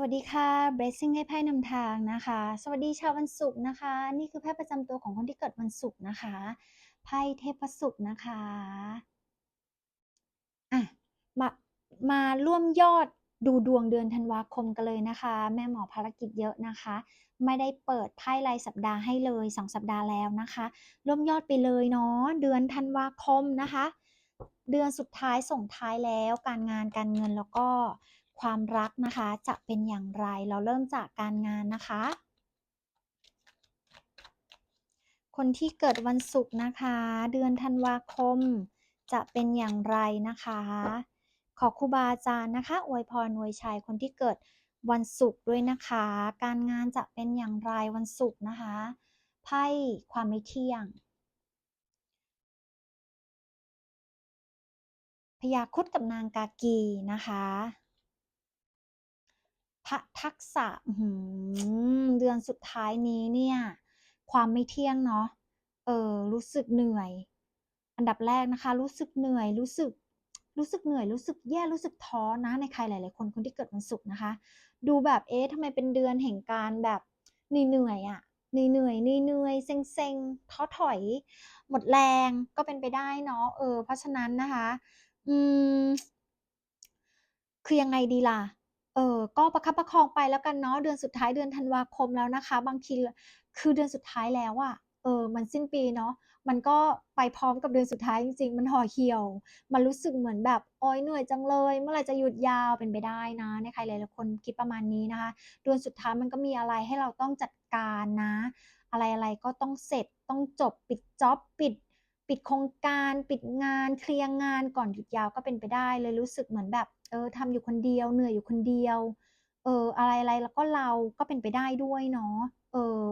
สวัสดีค่ะ Blessing ให้ไพ่นำทางนะคะ สวัสดีชาววันศุกร์นะคะ นี่คือไพ่ประจำตัวของคนที่เกิดวันศุกร์นะคะ ไพ่เทพศุกร์นะคะ อะ มา มาร่วมยอดดูดวงเดือนธันวาคมกันเลยนะคะ แม่หมอภารกิจเยอะนะคะ ไม่ได้เปิดไพ่รายสัปดาห์ให้เลย2สัปดาห์แล้วนะคะ ร่วมยอดไปเลยเนาะ เดือนธันวาคมนะคะ เดือนสุดท้ายส่งท้ายแล้ว การงานการเงินแล้วก็ ความรักนะคะจะเป็นอย่างไรเราเริ่มจากการงานนะคะ คนที่เกิดวันศุกร์นะคะ เดือนธันวาคม จะเป็นอย่างไรนะคะ ขอครูบาอาจารย์นะคะอวยพรอวยชัยคนที่เกิดวันศุกร์ด้วยนะคะ การงานจะเป็นอย่างไรวันศุกร์นะคะไพ่ความไม่เที่ยงพญาครุฑกับนางกากีนะคะ ทักษะเดือนสุดท้ายนี้เนี่ย ความไม่เที่ยงเนาะเออรู้สึกเหนื่อย อันดับแรกนะคะ รู้สึกเหนื่อยรู้สึกรู้สึกเหนื่อยรู้สึกแย่รู้สึกท้อนะในใครหลาย ๆ คนคนที่เกิดวันศุกร์นะคะ ดูแบบเอ๊ะทำไมเป็นเดือนแห่งการแบบเหนื่อยอะเหนื่อยเหนื่อยๆเซ็งท้อถอย หมดแรงก็เป็นไปได้เนาะเออ เพราะฉะนั้นนะคะ อืมคือยังไงดีล่ะ เออก็ประคับประคองไปแล้วกันเนาะเดือนสุดท้ายเดือนธันวาคมแล้วนะคะ บางทีคือเดือนสุดท้ายแล้วอะเออมันสิ้นปีเนาะมันก็ไปพร้อมกับเดือนสุดท้ายจริงๆ มันห่อเหี่ยว มันรู้สึกเหมือนแบบโอ๊ยเหนื่อยจังเลย เมื่อไหร่จะหยุดยาวเป็นไปได้นะในใครหลายๆคนคิดประมาณนี้นะคะ เดือนสุดท้ายมันก็มีอะไรให้เราต้องจัดการนะ อะไรๆก็ต้องเสร็จต้องจบปิดจ็อบปิดปิดโครงการ ปิดงานเคลียร์งานก่อนหยุดยาวก็เป็นไปได้เลยรู้สึกเหมือนแบบ เออทำอยู่คนเดียวเหนื่อยอยู่คนเดียว เออ อะไรๆแล้วก็เราก็เป็นไปได้ด้วยเนาะเออ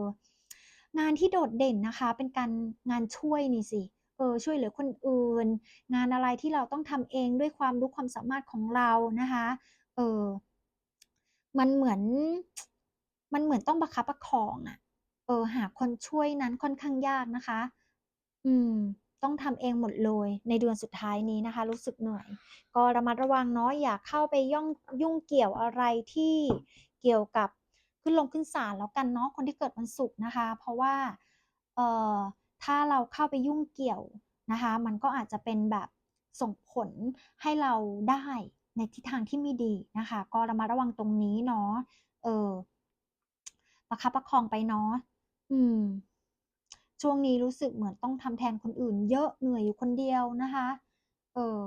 งานที่โดดเด่นนะคะ เป็นการงานช่วยนี่สิเออช่วยเหลือคนอื่น งานอะไรที่เราต้องทำเองด้วยความรู้ความสามารถของเรานะคะเออมันเหมือน มันเหมือนต้องประคับประคองอะ เออ หาคนช่วยนั้นค่อนข้างยากนะคะ อืม ต้องทำเองหมดเลยในเดือนสุดท้ายนี้นะคะ รู้สึกเหนื่อย ก็ระมัดระวังเนาะอย่าเข้าไปย่องยุ่งเกี่ยวอะไรที่เกี่ยวกับขึ้นลงขึ้นศาลแล้วกันเนาะคนที่เกิดวันศุกร์นะคะ เพราะว่าเอ่อถ้าเราเข้าไปยุ่งเกี่ยวนะคะ มันก็อาจจะเป็นแบบส่งผลให้เราได้ในทิศทางที่ไม่ดีนะคะ ก็ระมัดระวังตรงนี้เนาะเออประคับประคองไปเนาะอืม ช่วงนี้รู้สึกเหมือนต้องทำแทนคนอื่น เยอะเหนื่อยอยู่คนเดียวนะคะ เออ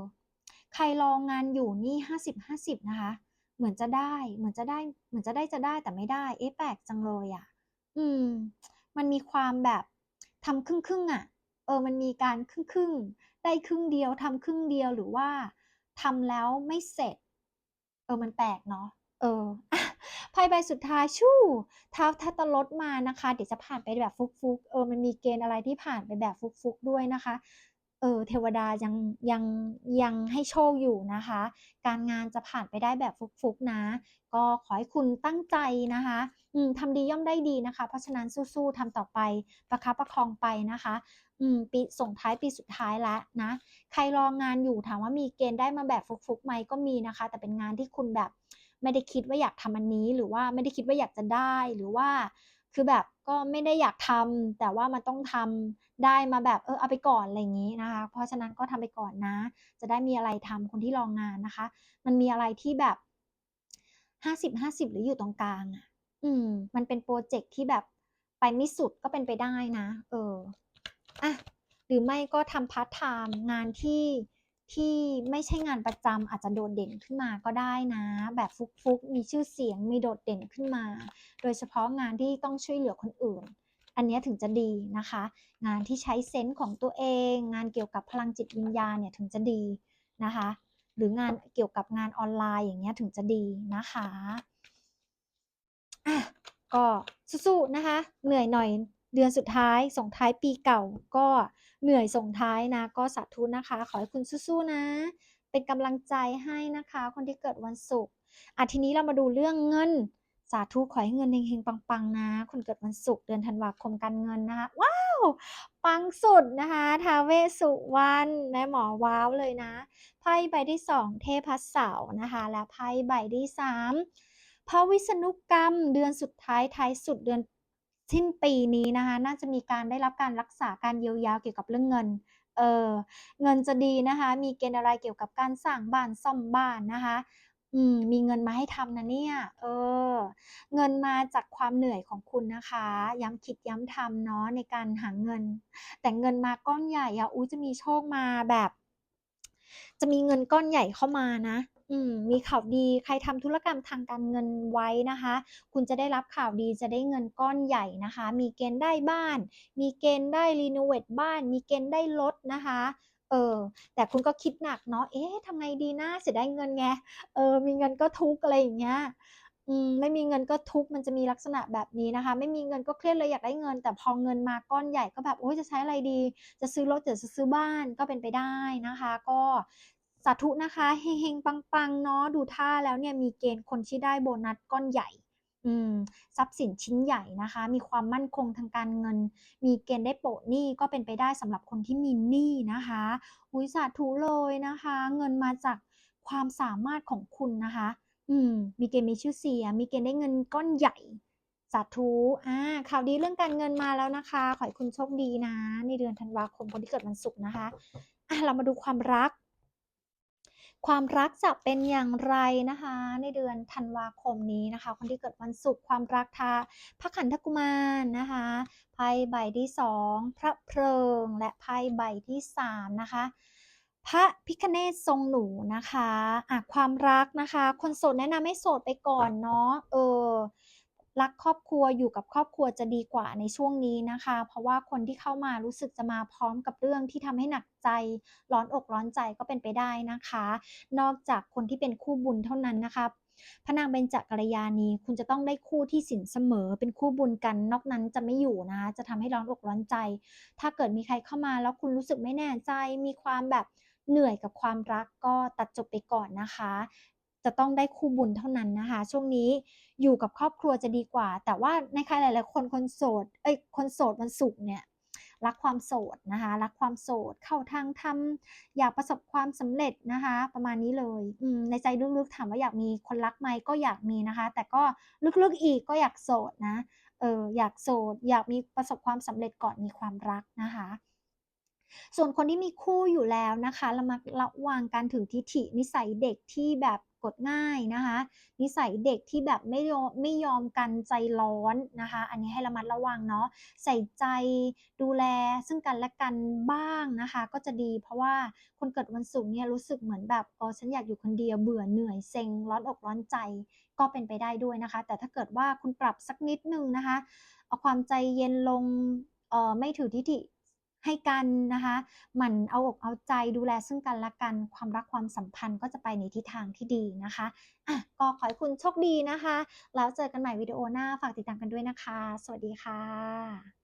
ใครรองงานอยู่นี่50-50นะคะ เหมือนจะได้เหมือนจะได้ เหมือนจะได้จะได้แต่ไม่ได้ เอ๊ะแปลกจังเลยอะอืม มันมีความแบบทำครึ่งๆอะเออ มันมีการครึ่งๆได้ครึ่งเดียวทำครึ่งเดียวหรือว่าทำแล้วไม่เสร็จ เออมันแปลกเนาะเออ พ่ใบสุดท้ายชู่ท้าวทัตตลดมานะคะ เดี๋ยวจะผ่านไปแบบฟุกๆ เออมันมีเกณฑ์อะไรที่ผ่านไปแบบฟุกๆด้วยนะคะ เออเทวดายังยังยังให้โชคอยู่นะคะ การงานจะผ่านไปได้แบบฟุกๆนะ ก็ขอให้คุณตั้งใจนะคะอืมทำดีย่อมได้ดีนะคะ เพราะฉะนั้นสู้ๆทำต่อไปประคับประคองไปนะคะอืมปีส่งท้ายปีสุดท้ายแล้วนะ ใครรองงานอยู่ถามว่ามีเกณฑ์ได้มาแบบฟุกๆไหมก็มีนะคะ แต่เป็นงานที่คุณแบบ ไม่ได้คิดว่าอยากทำอันนี้ หรือว่าไม่ได้คิดว่าอยากจะได้หรือว่า คือแบบก็ไม่ได้อยากทำแต่ว่ามันต้องทำได้มาแบบเออเอาไปก่อนอะไรอย่างงี้นะคะ เพราะฉะนั้นก็ทำไปก่อนนะ จะได้มีอะไรทำคนที่รองานนะคะ มันมีอะไรที่แบบ50-50หรืออยู่ตรงกลางอะ อืม มันเป็นพรเจกต์ที่แบบไปไม่สุดก็เป็นไปได้นะ เอออะหรือไม่ก็ทำพาร์ตไทม์งานที่ ที่ไม่ใช่งานประจำอาจจะโดดเด่นขึ้นมาก็ได้นะ แบบฟุกๆ มีชื่อเสียงมีโดดเด่นขึ้นมา โดยเฉพาะงานที่ต้องช่วยเหลือคนอื่น อันนี้ถึงจะดีนะคะ งานที่ใช้เซนส์ของตัวเอง งานเกี่ยวกับพลังจิตวิญญาณเนี่ยถึงจะดีนะคะ หรืองานเกี่ยวกับงานออนไลน์อย่างเงี้ยถึงจะดีนะคะอะก็สู้ๆนะคะ เหนื่อยหน่อย เดือนสุดท้ายส่งท้ายปีเก่าก็เหนื่อยส่งท้ายนะ ก็สาธุนะคะ ขอให้คุณสู้ๆนะ เป็นกำลังใจให้นะคะ คนที่เกิดวันศุกร์อะทีนี้เรามาดูเรื่องเงิน สาธุขอให้เงินเฮงๆปังๆนะ คนเกิดวันศุกร์เดือนธันวาคมการเงินนะคะว้าวปังสุดนะคะท้าเวสุวรรณแม่หมอว้าวเลยนะไพ่ใบที่2เทพเสาร์นะคะ และไพ่ใบที่3ไพระวิษณุกรรม เดือนสุดท้ายท้ายสุดเดือน สิ้นปีนี้นะคะน่าจะมีการได้รับการรักษาการเยียวยาเกี่ยวกับเรื่องเงินเออเงินจะดีนะคะ มีเกณฑ์อะไรเกี่ยวกับการสร้างบ้านซ่อมบ้านนะคะอืมมีเงินมาให้ทำนะเนี่ยเออเงินมาจากความเหนื่อยของคุณนะคะ ย้ำคิดย้ำทำเนาะในการหาเงิน แต่เงินมาก้อนใหญ่อะอุ๊ยจะมีโชคมาแบบ จะมีเงินก้อนใหญ่เข้ามานะ อืมมีข่าวดีใครทำธุรกรรมทางการเงินไว้นะคะ คุณจะได้รับข่าวดีจะได้เงินก้อนใหญ่นะคะ มีเกณฑ์ได้บ้าน มีเกณฑ์ได้รีโนเวทบ้าน มีเกณฑ์ได้รถนะคะเออแต่คุณก็คิดหนักเนาะเอ๊ะทำไงดีนะเสียดายเงินไงเออมีเงินก็ทุกอะไรอย่างเงี้ยอืมไม่มีเงินก็ทุกมันจะมีลักษณะแบบนี้นะคะ ไม่มีเงินก็เครียดเลยอยากได้เงิน แต่พอเงินมาก้อนใหญ่ก็แบบโอ๊ยจะใช้อะไรดี จะซื้อรถหรือจะซื้อบ้านก็เป็นไปได้นะคะ ก็าธุนะคะเฮงๆ ปังๆ เนาะดูท่าแล้วเนี่ยมีเกณฑ์คนที่ได้โบนัสก้อนใหญ่ทรัพย์สินชิ้นใหญ่นะคะ มีความมั่นคงทางการเงิน มีเกณฑ์ได้โปะหนี้ก็เป็นไปได้สำหรับคนที่มีหนี้นะคะอุ๊ยสาธุเลยนะคะ เงินมาจากความสามารถของคุณนะคะ อืม มีเกณฑ์มีชื่อเสียงมีเกณฑ์ได้เงินก้อนใหญ่ สาธุอาข่าวดีเรื่องการเงินมาแล้วนะคะ ขอให้คุณโชคดีนะ ในเดือนธันวาคมคนที่เกิดวันศุกร์นะคะอาเรามาดูความรัก ความรักจะเป็นอย่างไรนะคะ ในเดือนธันวาคมนี้นะคะ คนที่เกิดวันศุกร์ความรักทาพระขันธกุมารนะคะไพ่ใบที่สองพระเพลิง และไพ่ใบที่สามนะคะพระพิคเนศทรงหนูนะคะอาความรักนะคะ คนโสดแนะนำให้โสดไปก่อนเนาะเออ รักครอบครัวอยู่กับครอบครัวจะดีกว่าในช่วงนี้นะคะ เพราะว่าคนที่เข้ามารู้สึกจะมาพร้อมกับเรื่องที่ทำให้หนักใจร้อนอกร้อนใจก็เป็นไปได้นะคะ นอกจากคนที่เป็นคู่บุญเท่านั้นนะคะพระนางเบญจกัลยาณีคุณจะต้องได้คู่ที่สินเสมอ เป็นคู่บุญกัน นอกนั้นจะไม่อยู่นะคะจะทำให้ร้อนอกร้อนใจ ถ้าเกิดมีใครเข้ามาแล้วคุณรู้สึกไม่แน่ใจ มีความแบบเหนื่อยกับความรักก็ตัดจบไปก่อนนะคะ จะต้องได้คู่บุญเท่านั้นนะคะ ช่วงนี้อยู่กับครอบครัวจะดีกว่า แต่ว่าในใครหลาย ๆ คนคนโสดเอ๊ยคนโสดวันศุกร์เนี่ยรักความโสดนะคะรักความโสดเข้าทางธรรมอยากประสบความสำเร็จนะคะ ประมาณนี้เลยอืในใจลึกๆถามว่าอยากมีคนรักไหมก็อยากมีนะคะ แต่ก็ลึกๆอีกก็อยากโสดนะเอออยากโสด อยากมีประสบความสำเร็จก่อนมีความรักนะคะ ส่วนคนที่มีคู่อยู่แล้วนะคะระมัดระวังการถือทิฐินิสัยเด็กที่แบบ กดง่ายนะคะ นิสัยเด็กที่แบบไม่ยอมไม่ยอมกันใจร้อนนะคะ อันนี้ให้ระมัดระวังเนาะใส่ใจดูแลซึ่งกันและกันบ้างนะคะ ก็จะดีเพราะว่าคนเกิดวันศุกร์เนี่ยรู้สึกเหมือนแบบเออฉันอยากอยู่คนเดียวเบื่อเหนื่อยเซ็งร้อนอกร้อนใจก็เป็นไปได้ด้วยนะคะ แต่ถ้าเกิดว่าคุณปรับสักนิดนึงนะคะ เอาความใจเย็นลงเอ่อไม่ถือทิฐิ ให้กันนะคะหมั่นเอาอกเอาใจดูแลซึ่งกันและกัน ความรักความสัมพันธ์ก็จะไปในทิศทางที่ดีนะคะอะก็ขอให้คุณโชคดีนะคะ แล้วเจอกันใหม่วิดีโอหน้าฝากติดตามกันด้วยนะคะ สวัสดีค่ะ